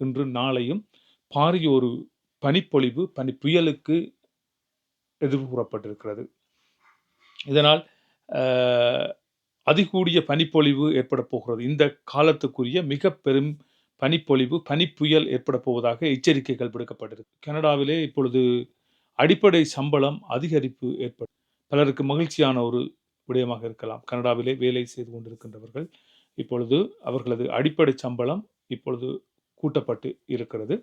இன்று நாளையும் பாரிய ஒரு பனிப்பொழிவு பனி புயலுக்கு எதிர்ப்பு கூறப்பட்டிருக்கிறது இதனால் அதிகூடிய பனிப்பொழிவு ஏற்பட போகிறது. இந்த காலத்துக்குரிய மிக பெரும் பனிப்பொழிவு பனிப்புயல் ஏற்பட போவதாக எச்சரிக்கைகள் விடுக்கப்பட்டிருக்கு. கனடாவிலே இப்பொழுது அடிப்படை சம்பளம் அதிகரிப்பு ஏற்படும் பலருக்கு மகிழ்ச்சியான ஒரு விடயமாக இருக்கலாம். கனடாவிலே வேலை செய்து கொண்டிருக்கின்றவர்கள் இப்பொழுது அவர்களது அடிப்படை சம்பளம் இப்பொழுது கூட்டப்பட்டு இருக்கிறது.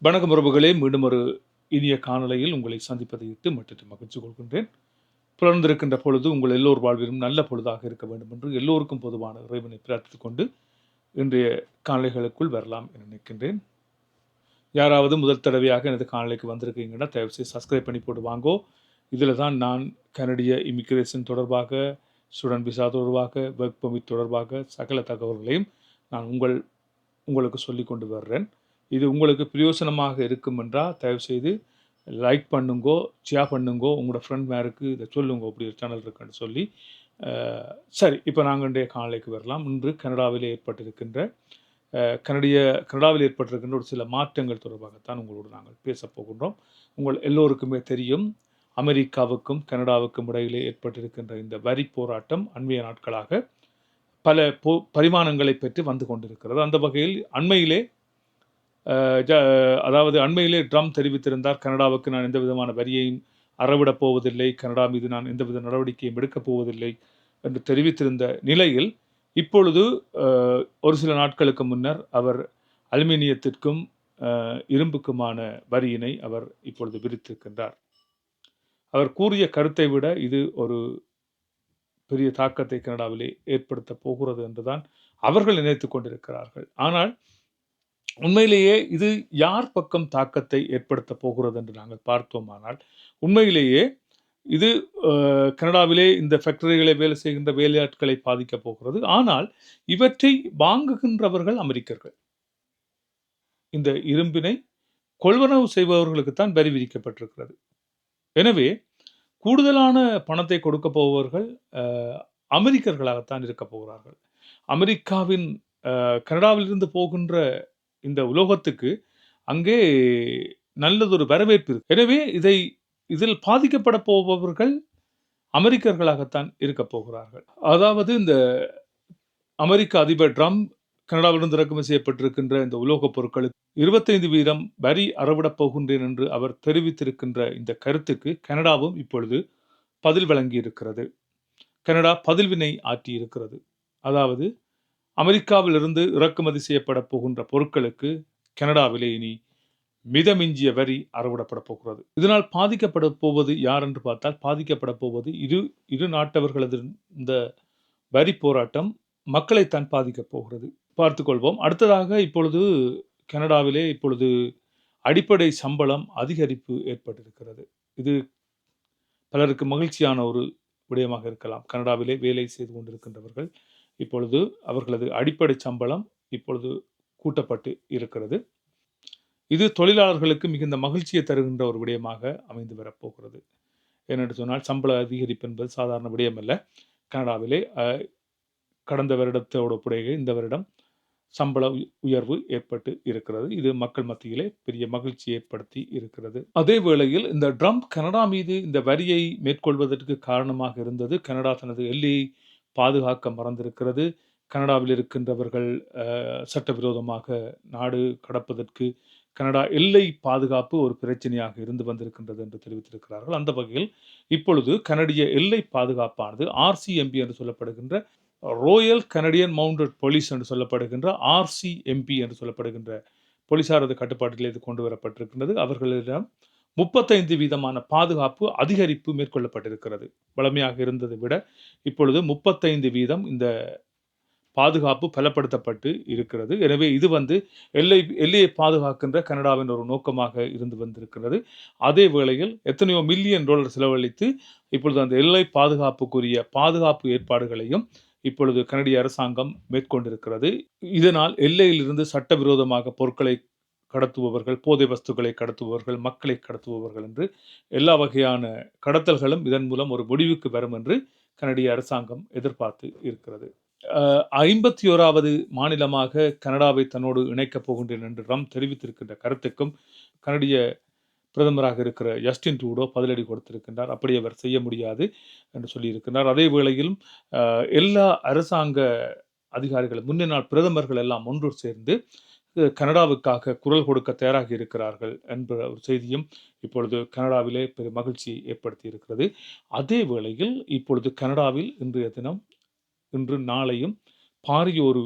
வணக்கம் உறவுகளே மீண்டும் ஒரு இனிய காணொளியில் உங்களை சந்திப்பதை இட்டு மற்ற மகிழ்ச்சி கொள்கின்றேன். பிறந்திருக்கின்ற பொழுது உங்கள் எல்லோர் வாழ்விலும் நல்ல பொழுதாக இருக்க வேண்டும் என்று எல்லோருக்கும் பொதுவான இறைவனை பிரார்த்தித்துக் கொண்டு இன்றைய காணொளிகளுக்குள் வரலாம் என நினைக்கின்றேன். யாராவது முதல் தடவையாக எனது காணொளிக்கு வந்திருக்கீங்கன்னா தயவுசெய்து சப்ஸ்கிரைப் பண்ணி போட்டு வாங்கோ. இதில் தான் நான் கனடிய இமிக்ரேஷன் தொடர்பாக ஸ்டூடெண்ட் விசா தொடர்பாக ஒர்க் பெர்மிட் தொடர்பாக சகல தகவல்களையும் நான் உங்கள் உங்களுக்கு சொல்லி கொண்டு வர்றேன். இது உங்களுக்கு பிரயோசனமாக இருக்கும் என்றால் தயவுசெய்து லைக் பண்ணுங்கோ ஷேர் பண்ணுங்கோ உங்களோட ஃப்ரெண்ட் மேருக்கு இதை சொல்லுங்க அப்படி ஒரு சேனல் இருக்குன்னு சொல்லி. சரி இப்போ நாங்கள் இன்றைய காலைக்கு வரலாம். இன்று கனடாவில் ஏற்பட்டிருக்கின்ற கனடிய கனடாவில் ஏற்பட்டிருக்கின்ற ஒரு சில மாற்றங்கள் தொடர்பாகத்தான் உங்களோடு நாங்கள் பேச போகின்றோம். உங்கள் எல்லோருக்குமே தெரியும் அமெரிக்காவுக்கும் கனடாவுக்கும் இடையிலே ஏற்பட்டிருக்கின்ற இந்த வரி போராட்டம் அண்மைய நாட்களாக பல போ பரிமாணங்களை பெற்று வந்து கொண்டிருக்கிறது. அந்த வகையில் அண்மையிலே ஜ- அதாவது அண்மையிலே ட்ரம் தெரிவித்திருந்தார் கனடாவுக்கு நான் எந்த விதமான வரியையும் அறவிடப் போவதில்லை கனடா மீது நான் எந்தவித நடவடிக்கையும் எடுக்கப் போவதில்லை என்று தெரிவித்திருந்த நிலையில் இப்பொழுது ஒரு சில நாட்களுக்கு முன்னர் அவர் அலுமினியத்திற்கும் இரும்புக்குமான வரியினை அவர் இப்பொழுது விரித்திருக்கின்றார். அவர் கூறிய கருத்தை விட இது ஒரு பெரிய தாக்கத்தை கனடாவிலே ஏற்படுத்த போகிறது என்றுதான் அவர்கள் நினைத்து கொண்டிருக்கிறார்கள். ஆனால் உண்மையிலேயே இது யார் பக்கம் தாக்கத்தை ஏற்படுத்த போகிறது என்று நாங்கள் பார்த்தோமானால் உண்மையிலேயே இது கனடாவிலே இந்த ஃபேக்டரிகளை வேலை செய்கின்ற வேலையாட்களை பாதிக்கப் போகிறது. ஆனால் இவற்றை வாங்குகின்றவர்கள் அமெரிக்கர்கள். இந்த இரும்பினை கொள்வனவு செய்பவர்களுக்குத்தான் வரி விதிக்கப்பட்டிருக்கிறது. எனவே கூடுதலான பணத்தை கொடுக்க போபவர்கள் அமெரிக்கர்களாகத்தான் இருக்க போகிறார்கள். அமெரிக்காவின் கனடாவிலிருந்து போகின்ற இந்த உலோகத்துக்கு அங்கே நல்லதொரு வரவேற்பு இருக்கு. எனவே இதை இதில் பாதிக்கப்பட போபவர்கள் அமெரிக்கர்களாகத்தான் இருக்க போகிறார்கள். அதாவது இந்த அமெரிக்க அதிபர் ட்ரம்ப் கனடாவிலிருந்து இறக்குமதி செய்யப்பட்டிருக்கின்ற இந்த உலோகப் பொருட்களுக்கு இருபத்தைந்து வீதம் வரி அறவிடப் போகின்றேன் என்று அவர் தெரிவித்திருக்கின்ற இந்த கருத்துக்கு கனடாவும் இப்பொழுது பதில் வழங்கி இருக்கிறது கனடா பதில்வினை ஆற்றி இருக்கிறது அதாவது அமெரிக்காவிலிருந்து இறக்குமதி செய்யப்பட போகின்ற பொருட்களுக்கு கனடாவிலே இனி மிதமிஞ்சிய வரி அறவிடப்பட போகிறது. இதனால் பாதிக்கப்பட போவது யார் என்று பார்த்தால் பாதிக்கப்பட போவது இரு இரு நாட்டவர்களது இந்த வரி போராட்டம் மக்களைத்தான் பாதிக்கப் போகிறது. பார்த்துக்கொள்வோம். அடுத்ததாக இப்பொழுது கனடாவிலே இப்பொழுது அடிப்படை சம்பளம் அதிகரிப்பு ஏற்பட்டிருக்கிறது. இது பலருக்கு மகிழ்ச்சியான ஒரு விடயமாக இருக்கலாம். கனடாவிலே வேலை செய்து கொண்டிருக்கின்றவர்கள் இப்பொழுது அவர்களது அடிப்படை சம்பளம் இப்பொழுது கூட்டப்பட்டு இருக்கிறது. இது தொழிலாளர்களுக்கு மிகுந்த மகிழ்ச்சியை தருகின்ற ஒரு விடயமாக அமைந்து வரப்போகிறது. ஏனென்று சொன்னால் சம்பள அதிகரிப்பு என்பது சாதாரண விடயம் கனடாவிலே கடந்த வருடத்தோட ஒப்புடைய இந்த வருடம் சம்பள உயர்வு ஏற்பட்டு இருக்கிறது. இது மக்கள் மத்தியிலே பெரிய மகிழ்ச்சி ஏற்படுத்தி இருக்கிறது. அதே வேளையில் இந்த ட்ரம்ப் கனடா மீது இந்த வரியை மேற்கொள்வதற்கு காரணமாக இருந்தது கனடா தனது எல்லையை பாதுகாக்க மறந்திருக்கிறது. கனடாவில் இருக்கின்றவர்கள் சட்டவிரோதமாக நாடு கடப்பதற்கு கனடா எல்லை பாதுகாப்பு ஒரு பிரச்சனையாக இருந்து வந்திருக்கின்றது என்று தெரிவித்திருக்கிறார்கள். அந்த வகையில் இப்பொழுது கனடிய எல்லை பாதுகாப்பானது ஆர்சிஎம்பி என்று சொல்லப்படுகின்ற ரோயல் கனடியன் மவுண்டட் போலீஸ் என்று சொல்லப்படுகின்ற ஆர்சிஎம்பி என்று சொல்லப்படுகின்ற போலீசாரது கட்டுப்பாட்டில் இது கொண்டு வரப்பட்டிருக்கின்றது. அவர்களிடம் முப்பத்தைந்து வீதமான பாதுகாப்பு அதிகரிப்பு மேற்கொள்ளப்பட்டிருக்கிறது. வழமையாக இருந்ததை விட இப்பொழுது முப்பத்தைந்து வீதம் இந்த பாதுகாப்பு பலப்படுத்தப்பட்டு இருக்கிறது. எனவே இது வந்து எல்லை எல்லையை பாதுகாக்கின்ற கனடாவின் ஒரு நோக்கமாக இருந்து வந்திருக்கிறது. அதே வேளையில் எத்தனையோ மில்லியன் டாலர் செலவழித்து இப்பொழுது அந்த எல்லை பாதுகாப்புக்குரிய பாதுகாப்பு ஏற்பாடுகளையும் இப்பொழுது கனடிய அரசாங்கம் மேற்கொண்டிருக்கிறது. இதனால் எல்லையிலிருந்து சட்டவிரோதமாக பொருட்களை கடத்துபவர்கள் போதை வஸ்துக்களை கடத்துபவர்கள் மக்களை கடத்துபவர்கள் என்று எல்லா வகையான கடத்தல்களும் இதன் மூலம் ஒரு முடிவுக்கு வரும் என்று கனடிய அரசாங்கம் எதிர்பார்த்து இருக்கிறது. ஐம்பத்தி ஓராவது மாநிலமாக கனடாவை தன்னோடு இணைக்கப் போகின்றேன் என்று ரம் தெரிவித்திருக்கின்ற கருத்துக்கும் கனடிய பிரதமராக இருக்கிற ஜஸ்டின் ட்ரூடோ பதிலடி கொடுத்திருக்கின்றார். அப்படி அவர் செய்ய முடியாது என்று சொல்லியிருக்கிறார் அதே வேளையிலும் எல்லா அரசாங்க அதிகாரிகள் முன்னாள் பிரதமர்கள் எல்லாம் ஒன்று சேர்ந்து கனடாவுக்காக குரல் கொடுக்க தயாராகி இருக்கிறார்கள் என்ற ஒரு செய்தியும் இப்பொழுது கனடாவிலே பெரும் மகிழ்ச்சியை ஏற்படுத்தி இருக்கிறது அதே வேளையில் இப்பொழுது கனடாவில் இன்றைய தினம் இன்று நாளையும் பாரிய ஒரு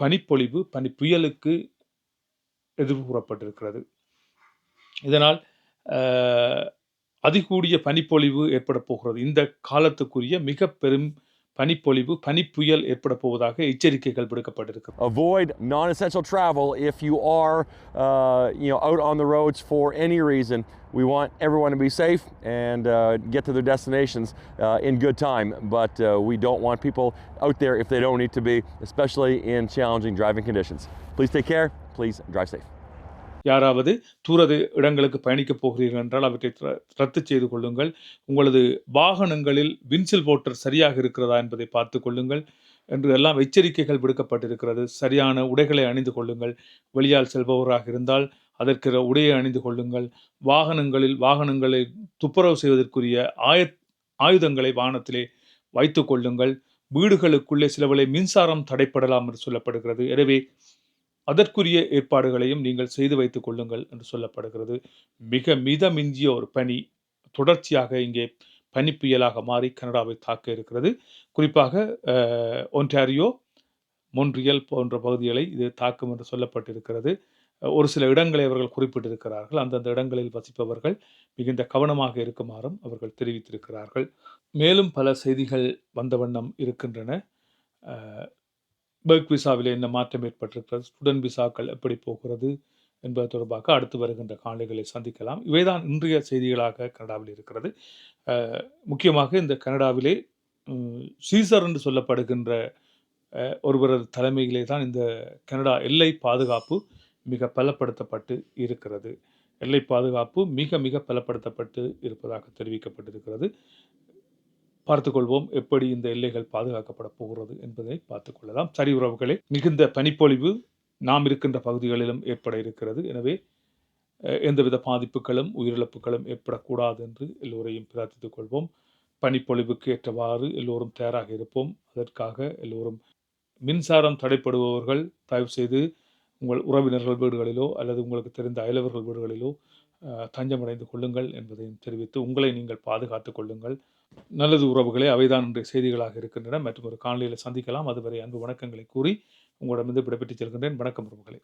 பனிப்பொழிவு பனி புயலுக்கு எதிர்கூறப்பட்டிருக்கிறது இதனால் அதிகூடிய பனிப்பொழிவு ஏற்பட போகிறது இந்த காலத்துக்குரிய மிக பெரும் பனிப்பொழிவு பனிப்புயல் ஏற்பட போவதாக எச்சரிக்கைகள் விடுக்கப்பட்டிருக்கிறது avoid non-essential travel if you are uh, you know out on the roads for any reason we want everyone to be safe and uh, get to their destinations uh, in good time but uh, we don't want people out there if they don't need to be especially in challenging driving conditions please take care please drive safe யாராவது தூரது இடங்களுக்கு பயணிக்கப் போகிறீர்கள் என்றால் அவற்றை ர- ரத்து செய்து கொள்ளுங்கள். உங்களது வாகனங்களில் வின்சில் போட்டர் சரியாக இருக்கிறதா என்பதை பார்த்து கொள்ளுங்கள். என்று எல்லாம் எச்சரிக்கைகள் விடுக்கப்பட்டிருக்கிறது. சரியான உடைகளை அணிந்து கொள்ளுங்கள். வெளியால் செல்பவராக இருந்தால் அதற்கிற உடையை அணிந்து கொள்ளுங்கள். வாகனங்களில் வாகனங்களை துப்புரவு செய்வதற்குரிய ஆய ஆயுதங்களை வாகனத்திலே வைத்து கொள்ளுங்கள். வீடுகளுக்குள்ளே சிலவளை மின்சாரம் தடைப்படலாம் என்று சொல்லப்படுகிறது. எனவே அதற்குரிய ஏற்பாடுகளையும் நீங்கள் செய்து வைத்துக் கொள்ளுங்கள் என்று சொல்லப்படுகிறது. மிக மிதமிஞ்சிய ஒரு பனி தொடர்ச்சியாக இங்கே பனி புயலாக மாறி கனடாவை தாக்க இருக்கிறது. குறிப்பாக ஒன்டாரியோ மொன்றியல் போன்ற பகுதிகளை இது தாக்கும் என்று சொல்லப்பட்டிருக்கிறது. ஒரு சில இடங்களை அவர்கள் குறிப்பிட்டிருக்கிறார்கள். அந்தந்த இடங்களில் வசிப்பவர்கள் மிகுந்த கவனமாக இருக்குமாறும் அவர்கள் தெரிவித்திருக்கிறார்கள். மேலும் பல செய்திகள் வந்த வண்ணம் இருக்கின்றன. பெர்க் விசாவில் என்ன மாற்றம் ஏற்பட்டிருக்கிறது? ஸ்டூடெண்ட் விசாக்கள் எப்படி போகிறது என்பது தொடர்பாக அடுத்து வருகின்ற காணொளிகளை சந்திக்கலாம். இவைதான் இன்றைய செய்திகளாக கனடாவில் இருக்கிறது. முக்கியமாக இந்த கனடாவிலே சீசர் என்று சொல்லப்படுகின்ற ஒருவரது தலைமையிலே தான் இந்த கனடா எல்லை பாதுகாப்பு மிக பலப்படுத்தப்பட்டு இருக்கிறது. எல்லை பாதுகாப்பு மிக மிக பலப்படுத்தப்பட்டு இருப்பதாக தெரிவிக்கப்பட்டிருக்கிறது. பார்த்துக்கொள்வோம். எப்படி இந்த எல்லைகள் பாதுகாக்கப்பட போகிறது என்பதை பார்த்துக்கொள்ளலாம். சரி உறவுகளே மிகுந்த பனிப்பொழிவு நாம் இருக்கின்ற பகுதிகளிலும் ஏற்பட இருக்கிறது. எனவே எந்தவித பாதிப்புகளும் உயிரிழப்புகளும் ஏற்படக்கூடாது என்று எல்லோரையும் பிரார்த்தித்துக் கொள்வோம். பனிப்பொழிவுக்கு ஏற்றவாறு எல்லோரும் தயாராக இருப்போம். அதற்காக எல்லோரும் மின்சாரம் தடைப்படுபவர்கள் தயவு செய்து உங்கள் உறவினர்கள் வீடுகளிலோ அல்லது உங்களுக்கு தெரிந்த அயலவர்கள் வீடுகளிலோ தஞ்சமடைந்து கொள்ளுங்கள் என்பதையும் தெரிவித்து உங்களை நீங்கள் பாதுகாத்துக் கொள்ளுங்கள். நல்லது உறவுகளே அவைதான் இன்றைய செய்திகளாக இருக்கின்றன. மற்றும் ஒரு காணொலியில் சந்திக்கலாம். அதுவரை அன்பு வணக்கங்களை கூறி உங்களிடமிருந்து விடைபெற்றுச் செல்கின்றேன். வணக்கம் உறவுகளே.